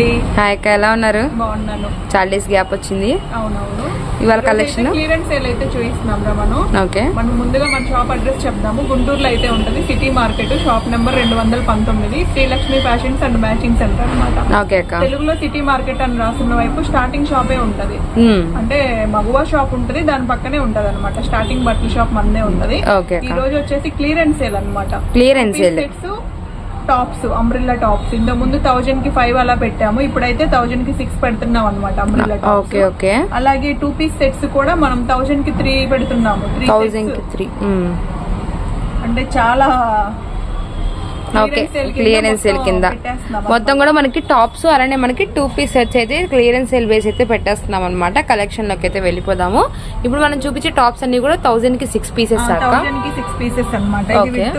అండి. హాయ్ అక్క ఎలా ఉన్నారు? బాగున్నాను. చాలా డేస్ గ్యాప్ వచ్చింది. అవునవును. ఇవాళ కలెక్షన్ క్లియరెన్స్ సేల్ అయితే చూపిస్తున్నాం రా మనం. ఓకే మనం ముందుగా మన షాప్ అడ్రస్ చెప్దాము. గుంటూరులో అయితే ఉంటుంది సిటీ మార్కెట్ షాప్ నెంబర్ రెండు వందల పంతొమ్మిది Srilakshmi fashions and matching centre okay అక్క. తెలుగులో సిటీ మార్కెట్ అని రాసున్న వైపు స్టార్టింగ్ షాపే ఉంటది. మ్మ్. అంటే మగువా షాప్ ఉంటది దాని పక్కనే ఉంటది అనమాట స్టార్టింగ్ బట్టల షాప్ మందే ఉంటది ఈ రోజు వచ్చేసి క్లియరెన్స్ సేల్ అనమాట clearance sale tops umbrella tops. ఇంత ముందు థౌజండ్కి ఫైవ్ అలా పెట్టాము. ఇప్పుడైతే థౌజండ్కి సిక్స్ పెడుతున్నాం అనమాట అంబ్రిల్లా ఓకే ఓకే అలాగే టూ పీస్ సెట్స్ కూడా మనం థౌజండ్కి త్రీ పెడుతున్నాము. త్రీ థౌజండ్కి త్రీ అంటే చాలా ఓకే క్లియరెన్స్ సేల్ కింద మొత్తం కూడా మనకి టాప్స్ అలానే మనకి టూ పీస్ సెట్స్ అయితే క్లియరెన్స్ సేల్ బేస్ అయితే పెట్టేస్తున్నాం అనమాట కలెక్షన్లోకి అయితే వెళ్ళిపోదాము. ఇప్పుడు మనం చూపించే టాప్స్ అన్ని కూడా థౌజండ్కి సిక్స్ పీసెస్ సిక్స్ పీసెస్ అనమాట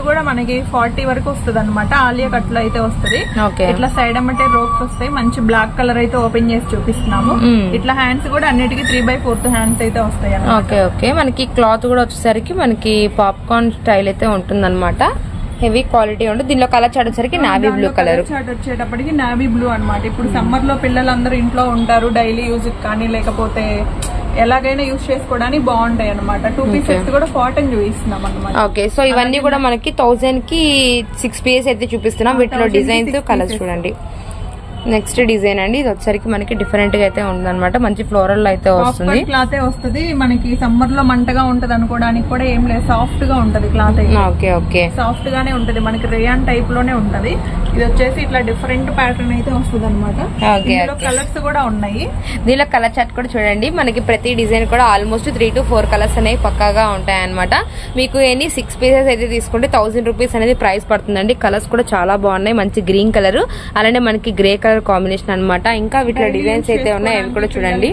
కూడా మనకి ఫార్టీ వరకు వస్తుంది అనమాట ఆలియా కట్లో అయితే వస్తుంది. ఇట్లా సైడ్ అమ్మటే రోప్స్ వస్తాయి. మంచి బ్లాక్ కలర్ అయితే ఓపెన్ చేసి చూపిస్తున్నాము. మ్మ్. ఇట్లా హ్యాండ్స్ కూడా అన్నిటికీ త్రీ బై ఫోర్త్ హ్యాండ్స్ అయితే వస్తాయి ఓకే ఓకే మనకి క్లాత్ కూడా వచ్చేసరికి మనకి పాప్కార్న్ స్టైల్ అయితే ఉంటుందన్నమాట. హెవీ క్వాలిటీ ఉంటుంది దీనిలో కలర్ చాట్ వచ్చేసరికి నావీ బ్లూ కలర్ చాట్ వచ్చేటప్పటికి నావీ బ్లూ అన్నమాట. ఇప్పుడు సమ్మర్లో పిల్లలందరూ ఇంట్లో ఉంటారు డైలీ యూజ్ కానీ లేకపోతే ఎలాగైనా యూజ్ చేసుకోవడానికి బాగుంటాయి అనమాట టూ పీసెస్ కూడా కాటన్ చూపిస్తున్నాం అనమాట ఓకే సో ఇవన్నీ కూడా మనకి థౌజండ్కి సిక్స్ పీస్ అయితే చూపిస్తున్నాం. వీటిలో 1000 కి డిజైన్స్ కలర్స్ pieces. చూడండి. నెక్స్ట్ డిజైన్ అండి. ఇది వచ్చరికి మనకి డిఫరెంట్గా అయితే ఉందన్నమాట. మంచి ఫ్లోరల్ అయితే వస్తుంది. క్లాత్ వస్తుంది. మనకి సమ్మర్లో మంటగా ఉంటది అనుకోవడానికి కూడా ఏం లేదు. సాఫ్ట్గా ఉంటది క్లాత్ ఓకే ఓకే. సాఫ్ట్ గానే ఉంటది. మనకి రేయాన్ టైప్లోనే ఉంటది. ఇది వచ్చేసి ఇట్లా డిఫరెంట్ ప్యాటర్న్ అయితే వస్తుంది అనమాట. కలర్స్ కూడా ఉన్నాయి. దీనిలో కలర్ చార్ట్ కూడా చూడండి. మనకి ప్రతి డిజైన్ కూడా almost three to four colours అనేవి పక్కాగా ఉంటాయి అనమాట మీకు ఎన్ని సిక్స్ పీసెస్ అయితే తీసుకుంటే థౌసండ్ రూపీస్ అనేది ప్రైస్ పడుతుందండి. కలర్స్ కూడా చాలా బాగున్నాయి. మంచి గ్రీన్ కలర్ అలానే మనకి గ్రే కలర్ కాంబినేషన్ అన్నమాట. ఇంకా వీటిలో డిజైన్స్ అయితే ఉన్నాయి. అవి కూడా చూడండి.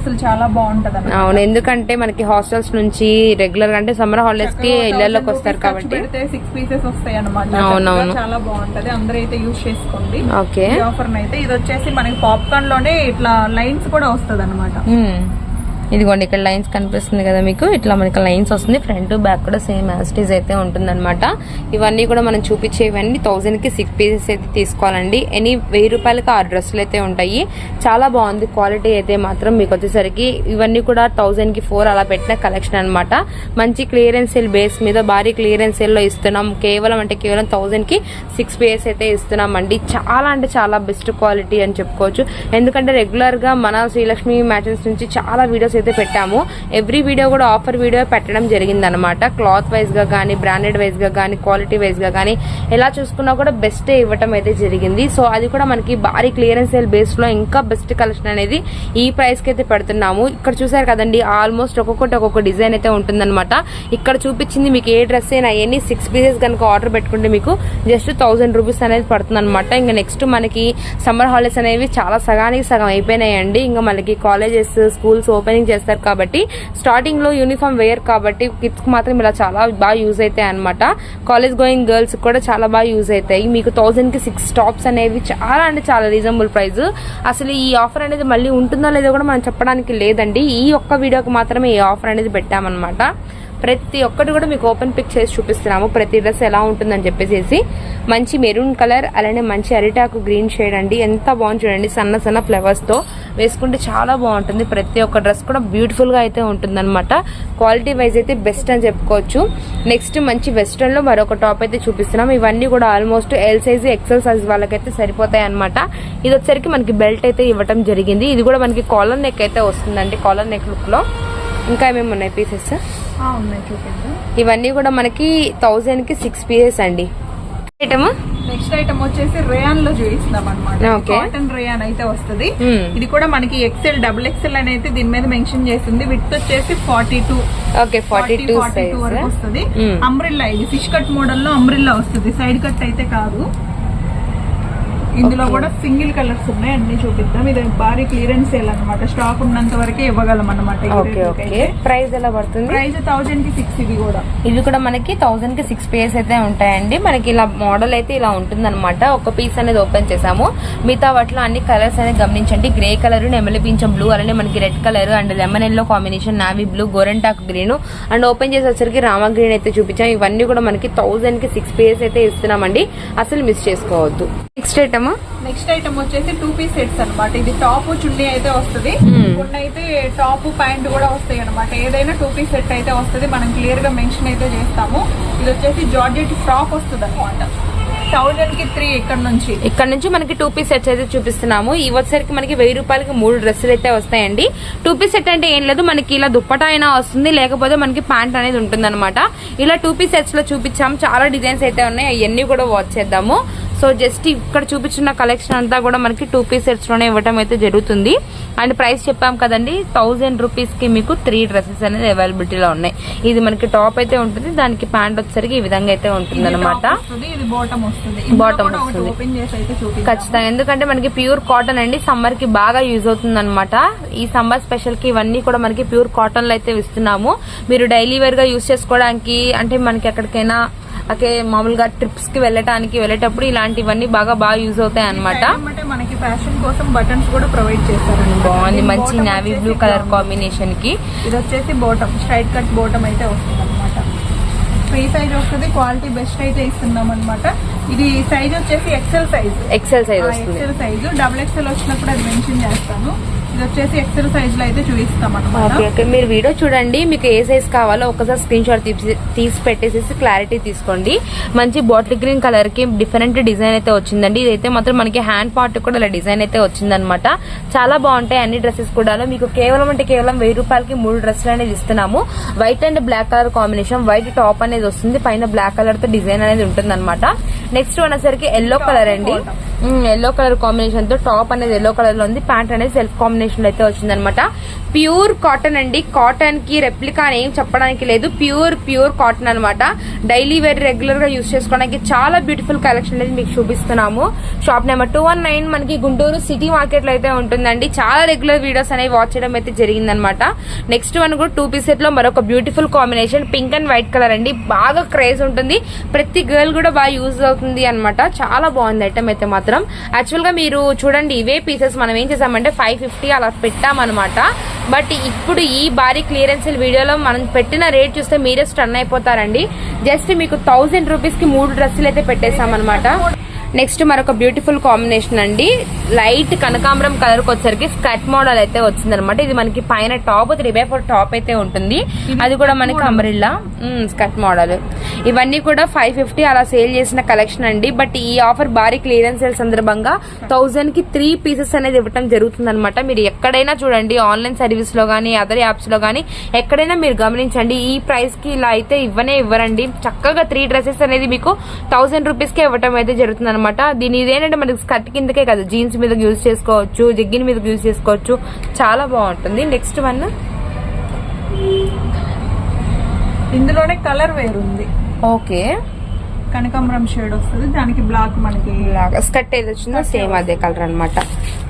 అసలు చాలా బాగుంటది. అవును. ఎందుకంటే మనకి హాస్టల్స్ నుంచి రెగ్యులర్గా అంటే సమ్మర్ హాలిడేస్కి ఇళ్ళలోకి 1000 వస్తారు కాబట్టి. సిక్స్ పీసెస్ వస్తాయి అనమాట అవునవును. చాలా బాగుంటది. అందరూ అయితే యూజ్ చేసుకోండి. ఓకే. ఆఫర్ అయితే ఇది వచ్చేసి మనకి పాప్కార్న్లోనే ఇట్లా లైన్స్ కూడా వస్తుంది అనమాట. ఇదిగోండి ఇక్కడ లైన్స్ కనిపిస్తుంది కదా మీకు. ఇట్లా మనకి లైన్స్ వస్తుంది. ఫ్రంట్ బ్యాక్ కూడా సేమ్ యాస్టీస్ అయితే ఉంటుందన్నమాట. ఇవన్నీ కూడా మనం చూపించేవన్నీ థౌజండ్కి సిక్స్ పీసెస్ అయితే తీసుకోవాలండి. ఎనీ వెయ్యి రూపాయలకి ఆ డ్రెస్సులు అయితే ఉంటాయి. చాలా బాగుంది. క్వాలిటీ అయితే మాత్రం మీకు వచ్చేసరికి ఇవన్నీ కూడా థౌజండ్కి ఫోర్ అలా పెట్టిన కలెక్షన్ అన్నమాట. మంచి క్లియరెన్స్ సేల్ బేస్ మీద భారీ క్లియరెన్స్ సేల్లో ఇస్తున్నాం. కేవలం అంటే కేవలం థౌజండ్కి సిక్స్ పీసెస్ అయితే ఇస్తున్నామండి. చాలా అంటే చాలా బెస్ట్ క్వాలిటీ అని చెప్పుకోవచ్చు. ఎందుకంటే రెగ్యులర్గా మన శ్రీలక్ష్మి మ్యాచెస్ నుంచి చాలా వీడియోస్ అయితే పెట్టాము. ఎవ్రీ వీడియో కూడా ఆఫర్ వీడియో పెట్టడం జరిగింది అనమాట క్లాత్ వైజ్గా కానీ బ్రాండెడ్ వైజ్గా కానీ క్వాలిటీ వైజ్గా కానీ ఎలా చూసుకున్నా కూడా బెస్ట్ ఇవ్వటం అయితే జరిగింది. సో అది కూడా మనకి భారీ క్లియరెన్స్ సేల్ బేస్లో ఇంకా బెస్ట్ కలెక్షన్ అనేది ఈ ప్రైస్కి అయితే పెడుతున్నాము. ఇక్కడ చూసారు కదండి ఆల్మోస్ట్ ఒక్కొక్కటి ఒక్కొక్క డిజైన్ అయితే ఉంటుందన్నమాట. ఇక్కడ చూపించింది మీకు ఏ డ్రెస్ అయినా ఎన్ని సిక్స్ పీసెస్ కనుక ఆర్డర్ పెట్టుకుంటే మీకు జస్ట్ థౌసండ్ రూపీస్ అనేది పడుతుంది అనమాట ఇంకా నెక్స్ట్ మనకి సమ్మర్ హాలిడేస్ అనేవి చాలా సగానికి సగం అయిపోయినాయండి. ఇంకా మనకి కాలేజెస్ స్కూల్స్ ఓపెనింగ్ చేస్తారు కాబట్టి స్టార్టింగ్లో యూనిఫామ్ వేయరు కాబట్టి కిడ్స్ మాత్రం ఇలా చాలా బాగా యూజ్ అవుతాయి అనమాట కాలేజ్ గోయింగ్ గర్ల్స్ కూడా చాలా బాగా యూజ్ అవుతాయి. మీకు థౌసండ్కి సిక్స్ టాప్స్ అనేవి చాలా అంటే చాలా రీజనబుల్ ప్రైస్ అసలు ఈ ఆఫర్ అనేది మళ్ళీ ఉంటుందో లేదో కూడా మనం చెప్పడానికి లేదండి. ఈ ఒక్క వీడియోకి మాత్రమే ఈ ఆఫర్ అనేది పెట్టామన్నమాట. ప్రతి ఒక్కటి కూడా మీకు ఓపెన్ పిక్ చేసి చూపిస్తున్నాము. ప్రతి డ్రెస్ ఎలా ఉంటుందని చెప్పేసి మంచి మెరూన్ కలర్ అలానే మంచి అరిటాకు గ్రీన్ షేడ్ అండి. ఎంత బాగుంది చూడండి సన్న సన్న ఫ్లవర్స్తో వేసుకుంటే చాలా బాగుంటుంది. ప్రతి ఒక్క డ్రెస్ కూడా బ్యూటిఫుల్గా అయితే ఉంటుందన్నమాట. క్వాలిటీ వైజ్ అయితే బెస్ట్ అని చెప్పుకోవచ్చు. నెక్స్ట్ మంచి వెస్ట్రన్లో మరొక టాప్ అయితే చూపిస్తున్నాం ఇవన్నీ కూడా almost L size XL size వాళ్ళకైతే సరిపోతాయి అనమాట ఇది వచ్చరికి మనకి బెల్ట్ అయితే ఇవ్వటం జరిగింది. ఇది కూడా మనకి కాలర్ నెక్ అయితే వస్తుందండి కాలర్ నెక్ లుక్లో ఇంకా ఏమేమి ఉన్నాయి పీసెస్ ఇవన్నీ కూడా మనకి థౌజండ్కి సిక్స్ పీసెస్ అండి. ఐటమ్ నెక్స్ట్ ఐటమ్ వచ్చేసి రేయాన్లో చూపిస్తున్నాం అనమాట. కాటన్ రేయాన్ అయితే వస్తుంది. Hmm. ఇది కూడా మనకి ఎక్సెల్ డబుల్ ఎక్సెల్ అని అయితే దీని మీద మెన్షన్ చేసింది విత్ వచ్చేసి forty two okay forty two వరకు వస్తుంది. Hmm. అంబ్రిల్లా ఇది. ఫిష్ కట్ మోడల్లో అంబ్రిల్లా వస్తుంది. సైడ్ కట్ అయితే కాదు. ఇందులో కూడా సింగిల్ కలర్స్ ఉన్నాయి అన్ని చూపిద్దాం. ఇది భారీ క్లియరెన్స్ సేల్ అనమాట స్టాక్ ఉన్నంత వరకే ఇవ్వగలం అనమాట ప్రైస్ ఎలా పడుతుంది? ప్రైస్ థౌజండ్కి సిక్స్ ఇది కూడా. ఇవి కూడా మనకి థౌసండ్కి సిక్స్ పేస్ అయితే ఉంటాయండి. మనకి ఇలా మోడల్ అయితే ఇలా ఉంటుంది ఒక పీస్ అనేది ఓపెన్ చేసాము మిగతా వాటిలో అన్ని కలర్స్ అనేది గమనించండి. గ్రే కలర్ నెమలి పింఛం బ్లూ అలానే మనకి red colour and lemon yellow combination navy blue గోరెంటాక్ green and open చేసేసరికి రామ గ్రీన్ అయితే చూపించాం. ఇవన్నీ కూడా మనకి థౌసండ్కి సిక్స్ పేస్ అయితే ఇస్తున్నామండి. అసలు మిస్ చేసుకోవద్దు. నెక్స్ట్ ఐటమ్ నెక్స్ట్ ఐటమ్ వచ్చేసి టూ పీస్ సెట్స్ అన్నమాట. ఇది టాప్ చున్నీ అయితే వస్తుంది. కొన్ని అయితే టాప్ ప్యాంట్ కూడా వస్తాయి అనమాట ఏదైనా టూ పీస్ సెట్ అయితే వస్తుంది. మనం క్లియర్గా మెన్షన్ అయితే చేస్తాము. ఇది వచ్చేసి జార్జెట్ ఫ్రాక్ వస్తుంది అనమాట థౌజండ్కి త్రీ ఇక్కడ నుంచి. ఇక్కడ నుంచి మనకి టూ పీస్ సెట్స్ అయితే చూపిస్తున్నాము. ఈ వచ్చేసరికి మనకి వెయ్యి రూపాయలకి మూడు డ్రెస్సులు అయితే వస్తాయండి. టూ పీస్ సెట్ అంటే ఏం లేదు. మనకి ఇలా దుప్పటా అయినా వస్తుంది. లేకపోతే మనకి ప్యాంట్ అనేది ఉంటుంది ఇలా టూ పీస్ సెట్స్లో చూపించాము. చాలా డిజైన్స్ అయితే ఉన్నాయి. అవన్నీ కూడా వాచ్ చేద్దాము. సో జస్ట్ ఇక్కడ చూపించిన కలెక్షన్ అంతా కూడా మనకి టూ పీస్ సెట్స్లోనే ఇవ్వడం అయితే జరుగుతుంది. అండ్ ప్రైస్ చెప్పాం కదండి థౌసండ్ రూపీస్కి మీకు త్రీ డ్రెస్సెస్ అనేది అవైలబిలిటీలో ఉన్నాయి. ఇది మనకి టాప్ అయితే ఉంటుంది దానికి ప్యాంట్ వచ్చేసరికి ఈ విధంగా అయితే ఉంటుంది ఇది బాటమ్ వస్తుంది ఖచ్చితంగా. ఎందుకంటే మనకి ప్యూర్ కాటన్ అండి సమ్మర్కి బాగా యూజ్ అవుతుంది అనమాట ఈ సమ్మర్ స్పెషల్కి ఇవన్నీ కూడా మనకి ప్యూర్ కాటన్లో అయితే ఇస్తున్నాము. మీరు డైలీ వేర్గా యూజ్ చేసుకోవడానికి అంటే మనకి ఎక్కడికైనా అకే మామూలుగా ట్రిప్స్కి వెళ్ళటానికి వెళ్ళేటప్పుడు ఇలాంటివన్నీ బాగా బాగా యూజ్ అవుతాయి అనమాట అంటే మనకి ఫ్యాషన్ కోసం బటన్స్ కూడా ప్రొవైడ్ చేశారు బాగుంది. మంచి నావీ బ్లూ కలర్ కాంబినేషన్కి ఇది వచ్చేసి బోటం స్ట్రైట్ కట్ బోటం అయితే వస్తుంది అనమాట ఫ్రీ సైజ్ వస్తుంది. క్వాలిటీ బెస్ట్ అయితే ఇస్తున్నాం అనమాట ఇది సైజ్ వచ్చేసి XL size XL size XL size double XL వచ్చినప్పుడు అది మెన్షన్ చేస్తాను. ఇది వచ్చేసి ఎక్సెల్ సైజ్లో అయితే చూపిస్తాం ఓకే మీరు వీడియో చూడండి. మీకు ఏ సైజ్ కావాలో ఒకసారి స్క్రీన్ షాట్ తీసి తీసి పెట్టేసేసి క్లారిటీ తీసుకోండి. మంచి బాటిల్ గ్రీన్ కలర్కి డిఫరెంట్ డిజైన్ అయితే వచ్చిందండి. ఇదైతే మాత్రం మనకి హ్యాండ్ పార్ట్ కూడా ఇలా డిజైన్ అయితే వచ్చిందనమాట చాలా బాగుంటాయి అన్ని డ్రెస్సెస్ కూడా మీకు కేవలం అంటే కేవలం వెయ్యి రూపాయలకి మూడు డ్రెస్సులు అనేది ఇస్తున్నాము. White and black colour combination white top అనేది వస్తుంది. పైన బ్లాక్ కలర్తో డిజైన్ అనేది ఉంటుంది అనమాట నెక్స్ట్ అనేసరికి ఎల్లో కలర్ అండి. ఎల్లో కలర్ కాంబినేషన్తో టాప్ అనేది ఎల్లో కలర్లో ఉంది. ప్యాంట్ అనేది సెల్ఫ్ కాంబినేషన్ లో అయితే వచ్చిందనమాట. ప్యూర్ కాటన్ అండి. కాటన్కి రెప్లికా అని ఏం చెప్పడానికి లేదు. ప్యూర్ ప్యూర్ కాటన్ అన్నమాట డైలీ వేర్ రెగ్యులర్గా యూస్ చేసుకోవడానికి చాలా బ్యూటిఫుల్ కలెక్షన్ అనేది మీకు చూపిస్తున్నాము. Shop number two one nine మనకి గుంటూరు సిటీ మార్కెట్లో అయితే ఉంటుందండి. చాలా రెగ్యులర్ వీడియోస్ అనేవి వాచ్ చేయడం అయితే జరిగిందనమాట. నెక్స్ట్ వన్ కూడా టూ పీస్ సెట్లో మరొక beautiful combination pink and white colour అండి. బాగా క్రేజ్ ఉంటుంది. ప్రతి గర్ల్ కూడా బాగా యూజ్ అవుతుంది అనమాట. చాలా బాగుంది ఐటమ్ అయితే మాత్రం. యాక్చువల్గా మీరు చూడండి ఇవే పీసెస్ మనం ఏం చేసామంటే ఫైవ్ ఫిఫ్టీ అలా పెట్టామన్నమాట. బట్ ఇప్పుడు ఈ భారీ క్లియరెన్స్ వీడియోలో మనం పెట్టిన రేట్ చూస్తే మీరే స్టన్ అయిపోతారండి. జస్ట్ మీకు థౌసండ్ రూపీస్కి మూడు డ్రెస్సులు అయితే పెట్టేశామన్నమాట. నెక్స్ట్ మరొక బ్యూటిఫుల్ కాంబినేషన్ అండి. లైట్ కనకాంబరం కలర్ వచ్చరికి స్కర్ట్ మోడల్ అయితే వచ్చిందనమాట ఇది మనకి పైన top three by four top అయితే ఉంటుంది. అది కూడా మనకి అంబ్రిల్లా స్కర్ట్ మోడల్. ఇవన్నీ కూడా ఫైవ్ ఫిఫ్టీ అలా సేల్ చేసిన కలెక్షన్ అండి. బట్ ఈ ఆఫర్ భారీ క్లియరెన్స్ సేల్ సందర్భంగా థౌజండ్కి త్రీ పీసెస్ అనేది ఇవ్వడం జరుగుతుంది మీరు ఎక్కడైనా చూడండి ఆన్లైన్ సర్వీస్లో కానీ అదర్ యాప్స్లో కానీ ఎక్కడైనా మీరు గమనించండి ఈ ప్రైస్కి ఇలా అయితే ఇవ్వనే ఇవ్వరండి. చక్కగా త్రీ డ్రెస్సెస్ అనేది మీకు థౌసండ్ రూపీస్ కే ఇవ్వటం అయితే జరుగుతుంది అనమాట దీని ఇదేంటంటే మనకి స్కర్ట్ కిందకే కదా జీన్స్ మీద యూజ్ చేసుకోవచ్చు జగ్గిన్ మీద యూజ్ చేసుకోవచ్చు. చాలా బాగుంటుంది. నెక్స్ట్ వన్ ఇందులోనే కలర్ వేరుంది ఓకే. కనకాంబరం షేడ్ వస్తుంది. దానికి బ్లాక్ మనకి స్కర్ట్ ఏది వచ్చిందో సేమ్ అదే కలర్ అన్నమాట.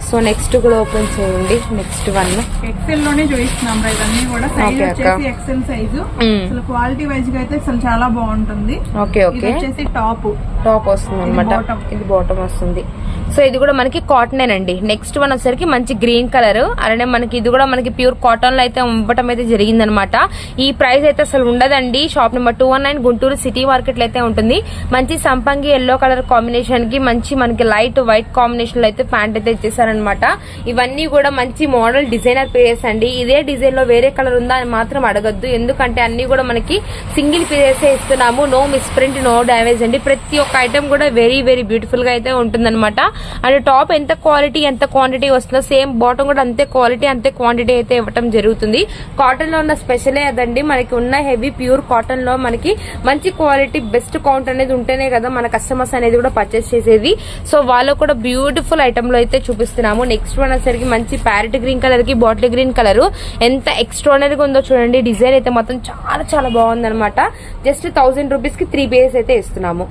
సో నెక్స్ట్ కూడా ఓపెన్ చేయండి నెక్స్ట్ వన్. ఎక్సెల్లోనే చూపిస్తున్నాం ఇవన్నీ కూడా. సైజ్. వచ్చేసి ఎక్సెల్ సైజు. అసలు క్వాలిటీ వైజ్గా అయితే అసలు చాలా బాగుంటుంది. Okay okay. వచ్చేసి టాప్ టాప్ వస్తుంది అనమాట. ఇది బాటమ్ వస్తుంది. సో ఇది కూడా మనకి కాటన్ అండి నెక్స్ట్ వన్ వచ్చేసరికి మంచి గ్రీన్ కలర్ అలానే మనకి ఇది కూడా మనకి ప్యూర్ కాటన్లో అయితే ఇవ్వటం అయితే జరిగిందనమాట. ఈ ప్రైస్ అయితే అసలు ఉండదండి. Shop number two one nine Guntur city మార్కెట్లో అయితే ఉంటుంది. మంచి సంపంగి ఎల్లో కలర్ కాంబినేషన్కి మంచి మనకి లైట్ వైట్ కాంబినేషన్లో అయితే ప్యాంట్ అయితే ఇచ్చేసారనమాట ఇవన్నీ కూడా మంచి మోడల్ డిజైనర్ పీసెస్ అండి. ఇదే డిజైన్లో వేరే కలర్ ఉందా అని మాత్రం అడగద్దు. ఎందుకంటే అన్ని కూడా మనకి సింగిల్ పీసెస్ ఇస్తున్నాము. No misprint no damage అండి. ప్రతి ఒక్క ఐటమ్ కూడా వెరీ వెరీ బ్యూటిఫుల్గా అయితే ఉంటుందన్నమాట అండ్ టాప్ ఎంత క్వాలిటీ ఎంత క్వాంటిటీ వస్తుందో సేమ్ బాటమ్ కూడా అంతే క్వాలిటీ అంతే క్వాంటిటీ అయితే ఇవ్వటం జరుగుతుంది. కాటన్లో ఉన్న స్పెషలే అదండి. మనకి ఉన్న హెవీ ప్యూర్ కాటన్లో మనకి మంచి క్వాలిటీ బెస్ట్ కౌంట్ అనేది ఉంటేనే కదా మన కస్టమర్స్ అనేది కూడా పర్చేస్ చేసేది. సో వాళ్ళు కూడా బ్యూటిఫుల్ ఐటమ్లో అయితే చూపిస్తున్నాము. నెక్స్ట్ వన్ వచ్చేసరికి మంచి ప్యారెట్ గ్రీన్ కలర్కి బాటిల్ గ్రీన్ కలర్ ఎంత ఎక్స్ట్రానరీగా ఉందో చూడండి. డిజైన్ అయితే మొత్తం చాలా చాలా బాగుంది అనమాట జస్ట్ థౌసండ్ రూపీస్కి త్రీ పేజెస్ అయితే ఇస్తున్నాము.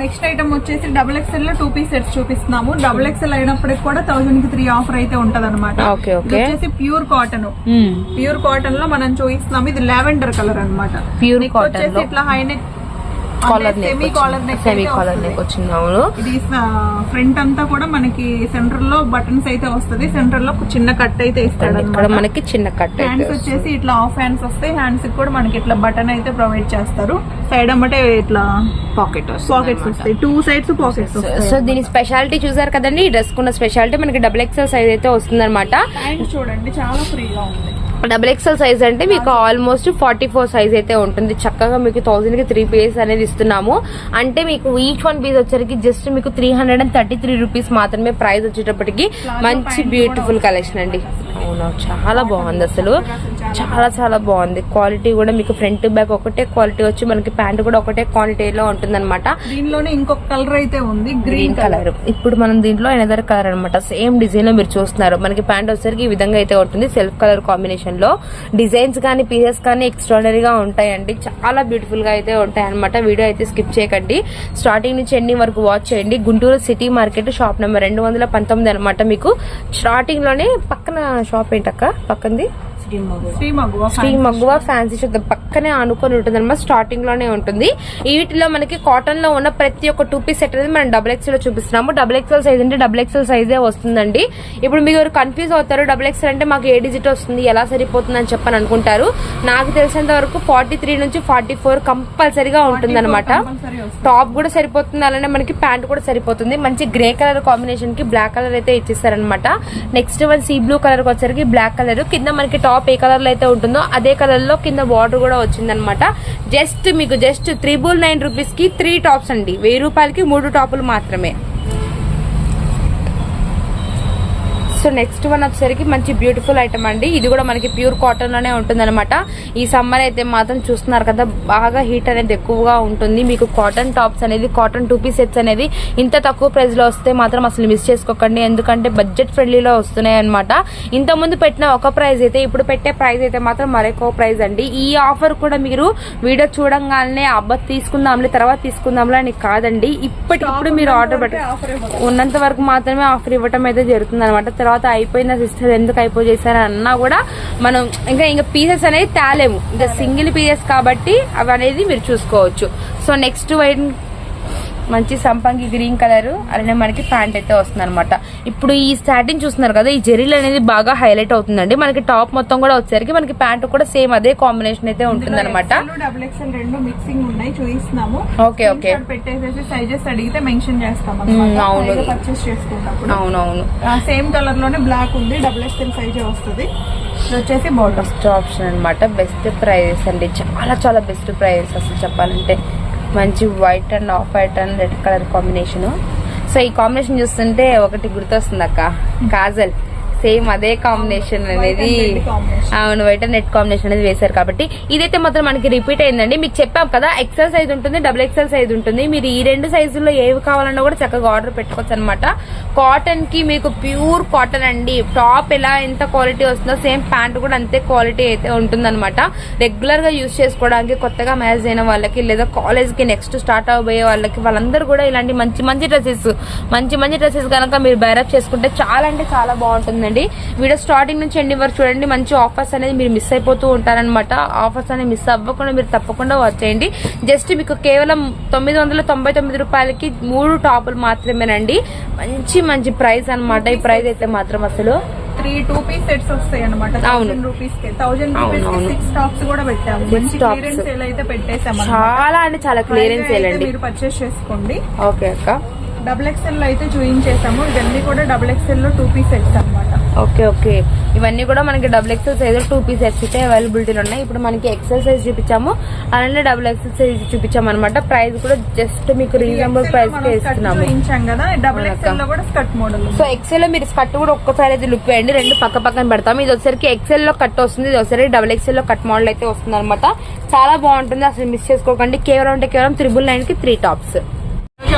నెక్స్ట్ ఐటమ్ వచ్చేసి డబుల్ ఎక్స్ఎల్లో టూ పీస్ సెట్స్ చూపిస్తున్నాము. డబుల్ ఎక్స్ఎల్ అయినప్పటికి కూడా థౌసండ్కి త్రీ ఆఫర్ అయితే ఉంటది అనమాట. వచ్చేసి ప్యూర్ కాటన్ ప్యూర్ కాటన్లో మనం చూపిస్తున్నాము. ఇది లావెండర్ కలర్ అనమాట వచ్చేసి లో. ఇట్లా high neck collar neck semi collar neck semi collar. Neck వచ్చింది అవును. ఇది ఫ్రంట్ అంతా కూడా మనకి సెంటర్లో బటన్స్ అయితే వస్తది. సెంటర్లో ఒక చిన్న కట్ అయితే ఇస్తాడు ఇక్కడ మనకి చిన్న కట్ హ్యాండ్స్ వచ్చేసి ఇట్లా ఆఫ్ హ్యాండ్స్ వస్తాయి హ్యాండ్స్ కూడా మనకి ఇట్లా బటన్ అయితే ప్రొవైడ్ చేస్తారు. సైడ్ అమ్మటే ఇట్లా పాకెట్ పాకెట్స్ వస్తాయి. టూ సైడ్స్ పాకెట్స్ సో దీని స్పెషాలిటీ చూసారు కదండి? ఈ డ్రెస్ కున్న స్పెషాలిటీ మనకి డబుల్ ఎక్సెల్ సైజ్ అయితే వస్తుంది అనమాట చూడండి చాలా ఫ్రీగా ఉంది. డబుల్ ఎక్సెల్ సైజ్ అంటే మీకు ఆల్మోస్ట్ ఫార్టీ ఫోర్ సైజ్ అయితే ఉంటుంది. చక్కగా మీకు థౌసండ్కి త్రీ పీస్ అనేది ఇస్తున్నాము. అంటే మీకు ఈచ్ వన్ పీస్ వచ్చరికి జస్ట్ మీకు three hundred and thirty three rupees మాత్రమే ప్రైస్ వచ్చేటప్పటికి మంచి బ్యూటిఫుల్ కలెక్షన్ అండి. అవునా? చాలా బాగుంది అసలు. చాలా చాలా బాగుంది. క్వాలిటీ కూడా మీకు ఫ్రంట్ బ్యాక్ ఒకటే క్వాలిటీ వచ్చి మనకి ప్యాంట్ కూడా ఒకటే క్వాలిటీలో ఉంటుంది అనమాట దీనిలోనే ఇంకొక కలర్ అయితే ఉంది గ్రీన్ గ్రీన్ కలర్ ఇప్పుడు మనం దీంట్లో ఎనదర్ కలర్ అనమాట సేమ్ డిజైన్లో మీరు చూస్తున్నారు. మనకి ప్యాంట్ వచ్చేసరికి ఈ విధంగా అయితే ఉంటుంది. సెల్ఫ్ కలర్ కాంబినేషన్ లో డిజైన్స్ కానీ పీసెస్ కానీ ఎక్స్ట్రాడనరీగా ఉంటాయండి. చాలా బ్యూటిఫుల్గా అయితే ఉంటాయి అనమాట వీడియో అయితే స్కిప్ చేయకండి. స్టార్టింగ్ నుంచి ఎండింగ్ వరకు వాచ్ చేయండి. Guntur city market shop number రెండు వందల పంతొమ్మిది అనమాట మీకు. స్టార్టింగ్లోనే పక్కన షాప్ ఏంటక్క? పక్కనది శ్రీ మగువ. ఫ్యాన్సీ షాప్ పక్కనే ఆనుకొని ఉంటుంది అనమాట స్టార్టింగ్లోనే ఉంటుంది. వీటిలో మనకి కాటన్లో ఉన్న ప్రతి ఒక్క టూ పీస్ సెట్ అనేది మనం డబుల్ ఎక్స్ఎల్లో చూపిస్తున్నాము. డబుల్ ఎక్స్ఎల్ సైజ్ అంటే డబుల్ ఎక్స్ఎల్ సైజే వస్తుందండి. ఇప్పుడు మీరు కన్ఫ్యూజ్ అవుతారు డబుల్ ఎక్స్ఎల్ అంటే మాకు ఏ డిజిట్ వస్తుంది ఎలా సరిపోతుంది అని చెప్పని అనుకుంటారు. నాకు తెలిసినంత వరకు ఫార్టీ త్రీ నుంచి ఫార్టీ ఫోర్ కంపల్సరీగా ఉంటుంది అనమాట టాప్ కూడా సరిపోతుంది. అలానే మనకి ప్యాంట్ కూడా సరిపోతుంది. మంచి గ్రే కలర్ కాంబినేషన్కి బ్లాక్ కలర్ అయితే ఇచ్చేస్తారనమాట నెక్స్ట్ వన్ సీ బ్లూ కలర్కి వచ్చరికి బ్లాక్ కలర్ కింద మనకి టాప్ ఏ కలర్లో అయితే ఉంటుందో అదే కలర్లో కింద బార్డర్ కూడా వచ్చిందనమాట. జస్ట్ మీకు జస్ట్ త్రిబుల్ నైన్ రూపీస్కి త్రీ టాప్స్ అండి. వెయ్యి రూపాయలకి మూడు టాపులు మాత్రమే. సో నెక్స్ట్ వన్ వచ్చేసరికి మంచి బ్యూటిఫుల్ ఐటమ్ అండి. ఇది కూడా మనకి ప్యూర్ కాటన్లోనే ఉంటుంది ఈ సమ్మర్ అయితే మాత్రం చూస్తున్నారు కదా బాగా హీట్ అనేది ఎక్కువగా ఉంటుంది. మీకు కాటన్ టాప్స్ అనేది కాటన్ టూ పీస్ సెట్స్ అనేది ఇంత తక్కువ ప్రైస్లో వస్తే మాత్రం అసలు మిస్ చేసుకోకండి. ఎందుకంటే బడ్జెట్ ఫ్రెండ్లీలో వస్తున్నాయి అనమాట ఇంత ముందు పెట్టిన ఒక ప్రైస్ అయితే ఇప్పుడు పెట్టే ప్రైస్ అయితే మాత్రం మరొక ప్రైస్ అండి. ఈ ఆఫర్ కూడా మీరు వీడియో చూడంగానే అబ్బా తీసుకుందాంలే తర్వాత తీసుకుందాంలే అని కాదండి. ఇప్పటికిప్పుడు మీరు ఆర్డర్ పెట్ట ఉన్నంత వరకు మాత్రమే ఆఫర్ ఇవ్వటం అయితే జరుగుతుంది అనమాట తర్వాత అయిపోయిన సిస్టర్ ఎందుకు అయిపో చేశారు అన్నా కూడా మనం ఇంకా ఇంకా పీసెస్ అనేది తేలేము. ఇంకా సింగిల్ పీసెస్ కాబట్టి అవి అనేది మీరు చూసుకోవచ్చు. సో నెక్స్ట్ వైట్ మంచి సంపంగి గ్రీన్ కలర్ అలానే మనకి ప్యాంట్ అయితే వస్తుంది అనమాట ఇప్పుడు ఈ స్టార్టింగ్ చూస్తున్నారు కదా ఈ జెరీలు అనేది బాగా హైలైట్ అవుతుందండి. మనకి టాప్ మొత్తం కూడా వచ్చేసరికి మనకి ప్యాంట్ కూడా సేమ్ అదే కాంబినేషన్ అయితే ఉంటుంది అనమాట ఓకే ఓకే అవునవును. సేమ్ కలర్లోనే బ్లాక్ ఉంది డబుల్ ఎక్స్ఎల్ సైజ్ వస్తుంది. వచ్చేసి ఆప్షన్ అన్నమాట. బెస్ట్ ప్రైజెస్ అండి. చాలా చాలా బెస్ట్ ప్రైజెస్ అసలు చెప్పాలంటే. మంచి white and off white and red colour combination. So ఈ కాంబినేషన్ చూస్తుంటే ఒకటి గుర్తొస్తుంది అక్క కాజల్. సేమ్ అదే కాంబినేషన్ అనేది. అవును వైట్ అండ్ నెట్ కాంబినేషన్ అనేది వేశారు కాబట్టి. ఇదైతే మాత్రం మనకి రిపీట్ అయిందండి. మీకు చెప్పాం కదా ఎక్సెల్ సైజ్ ఉంటుంది డబుల్ ఎక్సెల్ సైజ్ ఉంటుంది. మీరు ఈ రెండు సైజుల్లో ఏవి కావాలన్నా కూడా చక్కగా ఆర్డర్ పెట్టుకోవచ్చు అనమాట కాటన్కి మీకు ప్యూర్ కాటన్ అండి. టాప్ ఎలా ఎంత క్వాలిటీ వస్తుందో సేమ్ ప్యాంట్ కూడా అంతే క్వాలిటీ అయితే ఉంటుందన్నమాట. రెగ్యులర్గా యూస్ చేసుకోవడానికి కొత్తగా మ్యారేజ్ అయిన వాళ్ళకి లేదా కాలేజ్కి నెక్స్ట్ స్టార్ట్ అవబోయే వాళ్ళకి వాళ్ళందరూ కూడా ఇలాంటి మంచి మంచి డ్రెస్సెస్ మంచి మంచి డ్రెస్సెస్ కనుక మీరు బైరప్ చేసుకుంటే చాలా అంటే చాలా బాగుంటుందండి. వీడియో స్టార్టింగ్ నుంచి ఎండింగ్ వరకు చూడండి. మంచి ఆఫర్స్ అనేది మీరు మిస్ అయిపోతూ ఉంటారనమాట ఆఫర్స్ అనేది మిస్ అవ్వకుండా మీరు తప్పకుండా వాచ్ చేయండి. జస్ట్ మీకు కేవలం తొమ్మిది వందల తొంభై తొమ్మిది రూపాయలకి మూడు టాపులు మాత్రమేనండి. మంచి మంచి ప్రైస్ అన్నమాట. ఈ ప్రైస్ అయితే మాత్రం అసలు. త్రీ టూ పీస్ సెట్స్ వస్తాయి అనమాట. థౌసండ్ రూపీస్కి. థౌసండ్. సిక్స్ టాప్స్ కూడా పెట్టాము. మంచి. క్లియరెన్స్ సేల్ అయితే చాలా అంటే చాలా క్లియరెన్స్ చేయాలండి మీరు పర్చేస్ చేసుకోండి. ఓకే అక్క. డబుల్ ఎక్స్ఎల్లో అయితే చూపించేసాము ఇవన్నీ కూడా డబుల్ ఎక్స్ఎల్లో టూ పీస్ సెట్స్ అన్నమాట ఓకే ఓకే ఇవన్నీ కూడా మనకి double XL size two piece sets అయితే అవైలబిలిటీలో ఉన్నాయి ఇప్పుడు మనకి ఎక్సెల్ సైజ్ చూపించాము అలానే డబుల్ ఎక్సెల్ సైజ్ చూపించాము అనమాట ప్రైస్ కూడా జస్ట్ మీకు రీజనబుల్ ప్రైస్ ఇస్తున్నాము చూపించాం కదా డబుల్ అవునక్క. ఎక్స్ఎల్లో సో మీరు స్కర్ట్ కూడా ఒక్కసారి అయితే లుక్ వేయండి రెండు పక్క పక్కన పెడతాం ఇది వచ్చరికి ఎక్సెల్లో కట్ వస్తుంది ఇది వచ్చరికి డబుల్ ఎక్సెల్లో కట్ మోడల్ అయితే వస్తుంది అనమాట చాలా బాగుంటుంది అసలు మిస్ చేసుకోకండి కేవలం అంటే కేవలం త్రిబుల్ నైన్కి త్రీ టాప్స్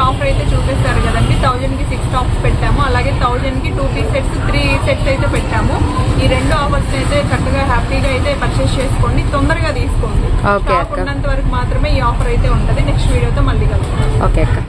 ఆఫర్ అయితే చూపిస్తారు కదండి. థౌజండ్కి సిక్స్ టాప్స్ పెట్టాము. అలాగే థౌజండ్కి two piece sets three sets అయితే పెట్టాము. ఈ రెండు ఆఫర్స్ అయితే చక్కగా హ్యాపీగా అయితే పర్చేస్ చేసుకోండి. తొందరగా తీసుకోండి. ఉన్నంత వరకు మాత్రమే ఈ ఆఫర్ అయితే ఉంటది. నెక్స్ట్ వీడియోతో మళ్ళీ కలుగుతాం ఓకే అక్క.